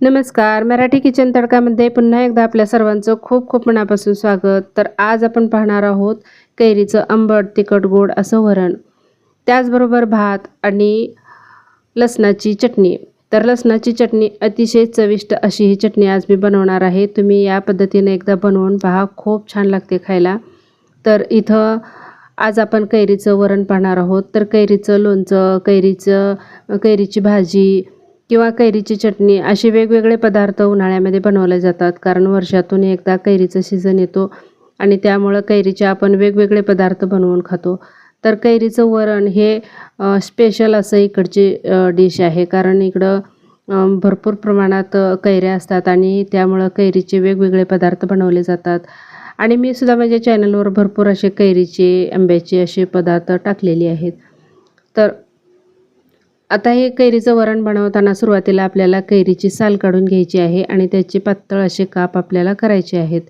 नमस्कार. मराठी किचन तडकामध्ये पुन्हा एकदा आपल्या सर्वांचं खूप खूप मनापासून स्वागत. तर आज आपण पाहणार आहोत कैरीचं आंबट तिखट गोड असं वरण. त्याचबरोबर भात आणि लसणाची चटणी. तर लसणाची चटणी अतिशय चविष्ट अशी ही चटणी आज मी बनवणार आहे. तुम्ही या पद्धतीने एकदा बनवून पहा. खूप छान लागते खायला. तर इथं आज आपण कैरीचं वरण पाहणार आहोत. तर कैरीचं लोणचं कैरीचं कैरीची भाजी किंवा कैरीची चटणी असे वेगवेगळे पदार्थ उन्हाळ्यामध्ये बनवले जातात. कारण वर्षातून एकदा कैरीचं सीझन येतो आणि त्यामुळं कैरीचे आपण वेगवेगळे पदार्थ बनवून खातो. तर कैरीचं वरण हे स्पेशल असं इकडची डिश आहे. कारण इकडं भरपूर प्रमाणात कैऱ्या असतात आणि त्यामुळं कैरीचे वेगवेगळे पदार्थ बनवले जातात. आणि मी सुद्धा माझ्या चॅनलवर भरपूर असे कैरीचे आंब्याचे असे पदार्थ टाकलेले आहेत. तर आता हे कैरीचं वरण बनवताना सुरुवातीला आपल्याला कैरीची साल काढून घ्यायची आहे आणि त्याचे पातळ असे काप आपल्याला करायचे आहेत.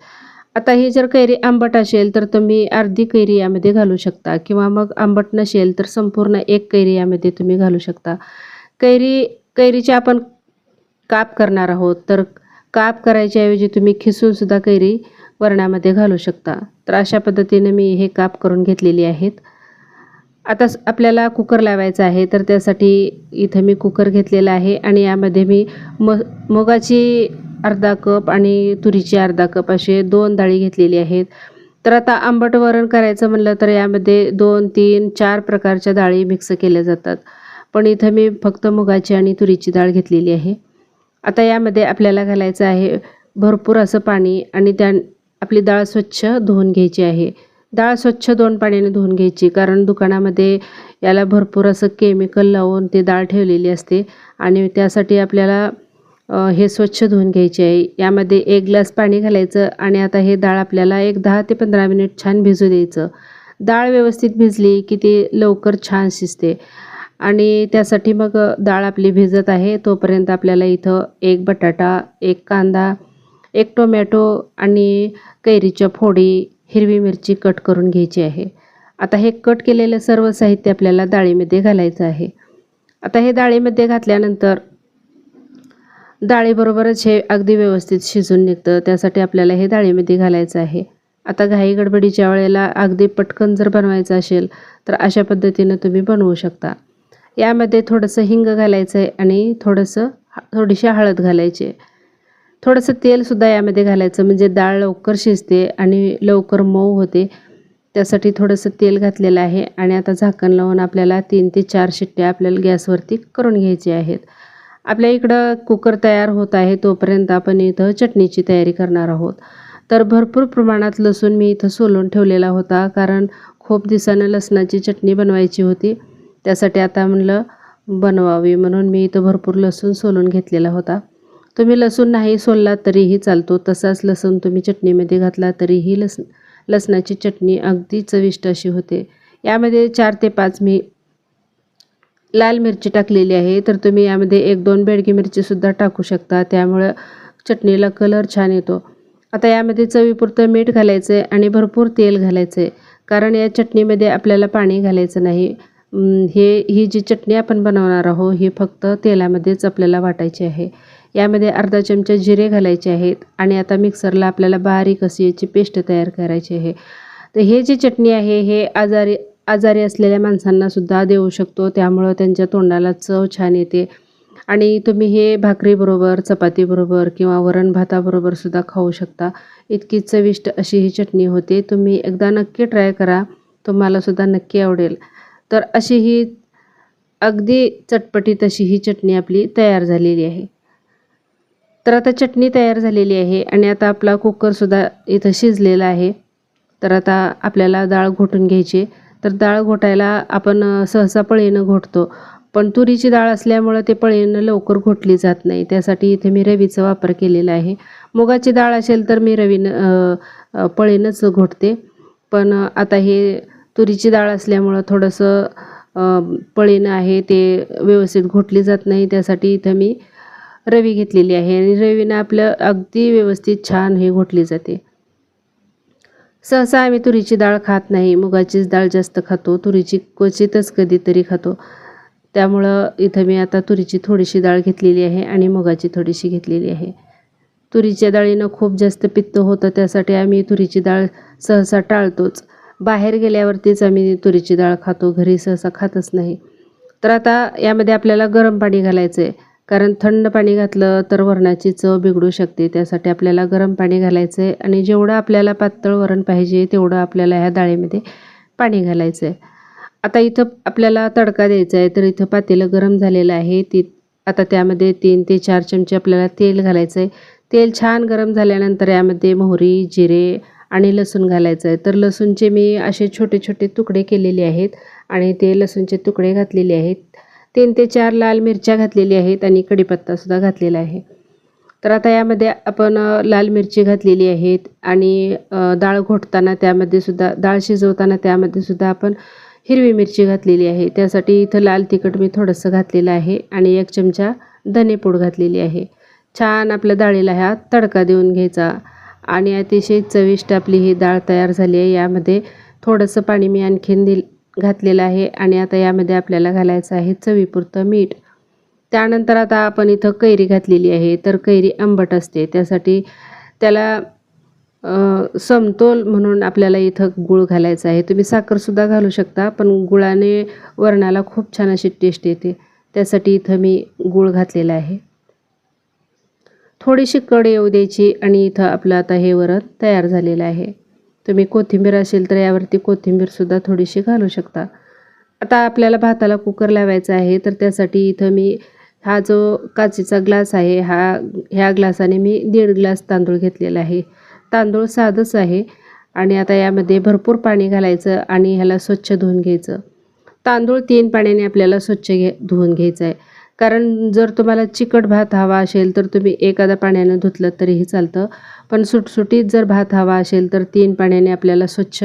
आता ही जर कैरी आंबट असेल तर तुम्ही अर्धी कैरी यामध्ये घालू शकता किंवा मग आंबट नसेल तर संपूर्ण एक कैरी यामध्ये तुम्ही घालू शकता. कैरी कैरीचे आपण काप करणार आहोत तर काप करायच्याऐवजी तुम्ही खिसूनसुद्धा कैरी वरणामध्ये घालू शकता. तर अशा पद्धतीने मी हे काप करून घेतलेली आहेत. आता स- आपल्याला कुकर लावायचा आहे तर त्यासाठी इथं मी कुकर घेतलेला आहे आणि यामध्ये मी म मुगाची अर्धा कप आणि तुरीची अर्धा कप असे दोन डाळी घेतलेली आहेत. तर आता आंबट वरण करायचं म्हणलं तर यामध्ये दोन तीन चार प्रकारच्या डाळी मिक्स केल्या जातात. पण इथं मी फक्त मुगाची आणि तुरीची डाळ घेतलेली आहे. आता यामध्ये आपल्याला घालायचं आहे भरपूर असं पाणी आणि त्या आपली डाळ स्वच्छ धुवून घ्यायची आहे. डाळ स्वच्छ दोन पाण्याने धुवून घ्यायची कारण दुकानामध्ये याला भरपूर असं केमिकल लावून ते डाळ ठेवलेली असते आणि त्यासाठी आपल्याला हे स्वच्छ धुवून घ्यायचे आहे. यामध्ये एक ग्लास पाणी घालायचं आणि आता हे डाळ आपल्याला एक दहा ते पंधरा मिनिट छान भिजू द्यायचं. डाळ व्यवस्थित भिजली की ती लवकर छान शिजते आणि त्यासाठी मग डाळ आपली भिजत आहे. तोपर्यंत आपल्याला इथं एक बटाटा एक कांदा एक टोमॅटो आणि कैरीच्या फोडी हिरवी मिरची कट करून घ्यायची आहे. आता हे कट केलेलं सर्व साहित्य आपल्याला डाळीमध्ये घालायचं आहे. आता हे डाळीमध्ये घातल्यानंतर डाळीबरोबरच हे अगदी व्यवस्थित शिजून निघतं. त्यासाठी आपल्याला हे डाळीमध्ये घालायचं आहे. आता घाई गडबडीच्या वेळेला अगदी पटकन जर बनवायचं असेल तर अशा पद्धतीनं तुम्ही बनवू शकता. यामध्ये थोडंसं हिंग घालायचं आहे आणि थोडंसं थोडीशी हळद घालायची थोडंसं तेलसुद्धा यामध्ये घालायचं म्हणजे डाळ लवकर शिजते आणि लवकर मऊ होते. त्यासाठी थोडंसं तेल घातलेलं आहे आणि आता झाकण लावून आपल्याला तीन ते चार शिट्ट्या आपल्याला गॅसवरती करून घ्यायचे आहेत. आपल्या इकडं कुकर तयार होत आहे तोपर्यंत आपण इथं चटणीची तयारी करणार आहोत. तर भरपूर प्रमाणात लसूण मी इथं सोलून ठेवलेला होता कारण खूप दिवसानं लसणाची चटणी बनवायची होती. त्यासाठी आता म्हणलं बनवावी म्हणून मी इथं भरपूर लसूण सोलून घेतलेला होता. तुम्ही लसूण नाही सोलला तरीही चालतो. तसाच लसूण तुम्ही चटणीमध्ये घातला तरीही लस लसणाची चटणी अगदी चविष्ट अशी होते. यामध्ये चार ते पाच मी लाल मिरची टाकलेली आहे. तर तुम्ही यामध्ये एक दोन बेडगी मिरचीसुद्धा टाकू शकता. त्यामुळं चटणीला कलर छान येतो. आता यामध्ये चवीपुरतं मीठ घालायचं आहे आणि भरपूर तेल घालायचं आहे. कारण या चटणीमध्ये आपल्याला पाणी घालायचं नाही. हे ही जी चटणी आपण बनवणार आहोत ही फक्त तेलामध्येच आपल्याला वाटायची आहे. यामध्ये अर्धा चमचा जिरे घालायचे आहेत आणि आता मिक्सरला आपल्याला बारीक अशी याची पेस्ट तयार करायची आहे. तर हे जी चटणी आहे हे आजारी आजारी असलेल्या माणसांनासुद्धा देऊ शकतो. त्यामुळं त्यांच्या तोंडाला चव छान येते. आणि तुम्ही हे भाकरीबरोबर चपातीबरोबर किंवा वरण भाताबरोबर सुद्धा खाऊ शकता. इतकी चविष्ट अशी ही चटणी होते. तुम्ही एकदा नक्की ट्राय करा. तुम्हालासुद्धा नक्की आवडेल. तर अशी ही अगदी चटपटीत अशी ही चटणी आपली तयार झालेली आहे. तर आता चटणी तयार झालेली आहे आणि आता आपला कुकरसुद्धा इथं शिजलेला आहे. तर आता आपल्याला डाळ घोटून घ्यायची. तर डाळ घोटायला आपण सहसा पळीनं घोटतो. पण तुरीची डाळ असल्यामुळं ते पळीनं लवकर घोटली जात नाही. त्यासाठी इथे मी रवीचा वापर केलेला आहे. मुगाची डाळ असेल तर मी रवीनं पळीनंच घोटते. पण आता हे तुरीची डाळ असल्यामुळं थोडंसं पळीनं आहे ते व्यवस्थित घोटली जात नाही. त्यासाठी इथं मी रवी घेतलेली आहे आणि रवीनं आपलं अगदी व्यवस्थित छान हे घोटली जाते. सहसा आम्ही तुरीची डाळ खात नाही मुगाचीच डाळ जास्त खातो तुरीची क्वचितच कधीतरी खातो. त्यामुळं इथं मी आता तुरीची थोडीशी डाळ घेतलेली आहे आणि मुगाची थोडीशी घेतलेली आहे. तुरीच्या डाळीनं खूप जास्त पित्त होतं त्यासाठी आम्ही तुरीची डाळ सहसा टाळतोच. बाहेर गेल्यावरतीच आम्ही तुरीची डाळ खातो घरी सहसा खातच नाही. तर आता यामध्ये आपल्याला गरम पाणी घालायचं आहे कारण थंड पाणी घातलं तर वरणाची चव बिघडू शकते. त्यासाठी आपल्याला गरम पाणी घालायचं आहे आणि जेवढं आपल्याला पातळ वरण पाहिजे तेवढं आपल्याला ह्या डाळीमध्ये पाणी घालायचं आहे आता इथं आपल्याला तडका द्यायचा आहे तर इथं पातेलं गरम झालेलं आहे. ती आता त्यामध्ये तीन ते चार चमचे आपल्याला तेल घालायचं आहे तेल छान गरम झाल्यानंतर यामध्ये मोहरी जिरे आणि लसूण घालायचं आहे तर लसूणचे मी असे छोटे छोटे तुकडे केलेले आहेत आणि ते लसूणचे तुकडे घातलेले आहेत. तीन ते चार लाल मिरच्या घातलेल्या आहेत आणि कढीपत्तासुद्धा घातलेला आहे. तर आता यामध्ये आपण लाल मिरची घातलेली आहेत आणि डाळ घोटताना त्यामध्ये सुद्धा डाळ शिजवताना त्यामध्ये सुद्धा आपण हिरवी मिरची घातलेली आहे. त्यासाठी इथं लाल तिखट मी थोडंसं घातलेलं आहे आणि एक चमचा धनेपूड घातलेली आहे. छान आपल्या डाळीला ह्या तडका देऊन घ्यायचा आणि अतिशय चविष्ट आपली ही डाळ तयार झाली आहे. यामध्ये थोडंसं पाणी मी आणखीन दिल घातलेलं आहे आणि आता यामध्ये आपल्याला घालायचं आहे चवीपुरतं मीठ. त्यानंतर आता आपण इथं कैरी घातलेली आहे. तर कैरी आंबट असते. त्यासाठी त्याला समतोल म्हणून आपल्याला इथं गुळ घालायचा आहे. तुम्ही साखरसुद्धा घालू शकता पण गुळाने वरणाला खूप छान अशी टेस्ट येते. त्यासाठी इथं मी गुळ घातलेला आहे. थोडीशी कड येऊ द्यायची आणि इथं आपलं आता हे वरण तयार झालेलं आहे. तुम्ही कोथिंबीर असेल तर यावरती कोथिंबीरसुद्धा थोडीशी घालू शकता. आता आपल्याला भाताला कुकर लावायचा आहे तर त्यासाठी इथं मी हा जो काचेचा ग्लास आहे हा ह्या ग्लासाने मी दीड ग्लास तांदूळ घेतलेला आहे. तांदूळ साधंच आहे आणि आता यामध्ये भरपूर पाणी घालायचं आणि ह्याला स्वच्छ धुवून घ्यायचं. तांदूळ तीन पाण्याने आपल्याला स्वच्छ घे धुवून घ्यायचं आहे. कारण जर तुम्हाला चिकट भात हवा असेल तर तुम्ही एखादा पाण्यानं धुतलं तरीही चालतं. पण सुटसुटीत जर भात हवा असेल तर तीन पाण्याने आपल्याला स्वच्छ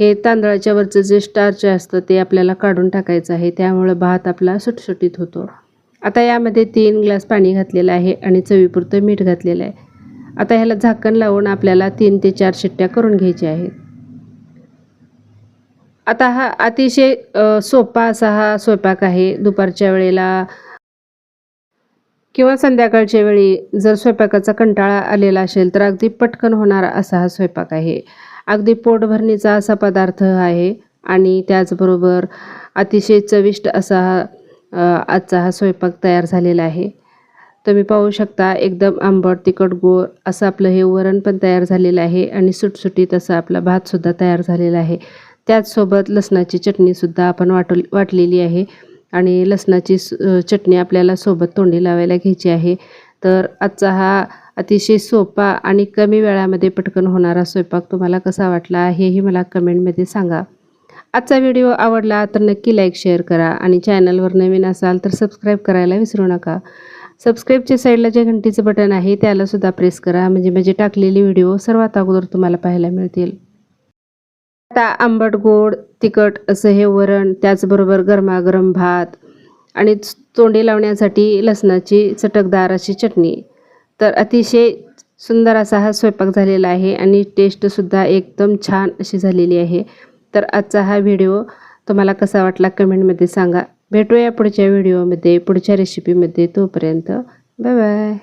हे तांदळाच्या वरचं जे स्टार्च असतं ते आपल्याला काढून टाकायचं आहे. त्यामुळं भात आपला सुटसुटीत होतो. आता यामध्ये तीन ग्लास पाणी घातलेलं आहे आणि चवीपुरतं मीठ घातलेलं आहे. आता ह्याला झाकण लावून आपल्याला तीन ते चार शिट्ट्या करून घ्यायच्या आहेत. आता हा अतिशय सोपा असा हा स्वयंपाक आहे. दुपारच्या वेळेला किंवा संध्याकाळच्या वेळी जर स्वयंपाकाचा कंटाळा आलेला असेल तर अगदी पटकन होणारा असा हा स्वयंपाक आहे. अगदी पोटभरणीचा असा पदार्थ आहे आणि त्याचबरोबर अतिशय चविष्ट असा हा आजचा हा स्वयंपाक तयार झालेला आहे. तुम्ही पाहू शकता एकदम आंबट तिखट गोड असं आपलं हे वरण पण तयार झालेलं आहे आणि सुटसुटीत असा आपला भातसुद्धा तयार झालेला आहे. त्याचसोबत लसणाची चटणीसुद्धा आपण वाटल वाटलेली आहे. आणि लसणाची स- चटणी आपल्याला सोबत तोंडी लावायला घ्यायची आहे. तर आजचा हा अतिशय सोपा आणि कमी वेळामध्ये पटकन होणारा स्वयंपाक तुम्हाला कसा वाटला हेही मला कमेंटमध्ये सांगा. आजचा व्हिडिओ आवडला तर नक्की लाईक शेअर करा आणि चॅनलवर नवीन असाल तर सबस्क्राईब करायला विसरू नका. सबस्क्राईबच्या साईडला जे घंटीचं बटन आहे त्यालासुद्धा प्रेस करा. म्हणजे म्हणजे टाकलेली व्हिडिओ सर्वात अगोदर तुम्हाला पाहायला मिळतील. आता आंबट गोड तिखट असं हे वरण त्याचबरोबर गरमागरम भात आणि च- तोंडी लावण्यासाठी लसणाची चटकदार अशी चटणी. तर अतिशय सुंदर असा हा स्वयंपाक झालेला आहे आणि टेस्टसुद्धा एकदम छान अशी झालेली आहे. तर आजचा हा व्हिडिओ तुम्हाला कसा वाटला कमेंटमध्ये सांगा. भेटूया पुढच्या व्हिडिओमध्ये पुढच्या रेसिपीमध्ये तोपर्यंत. Bye bye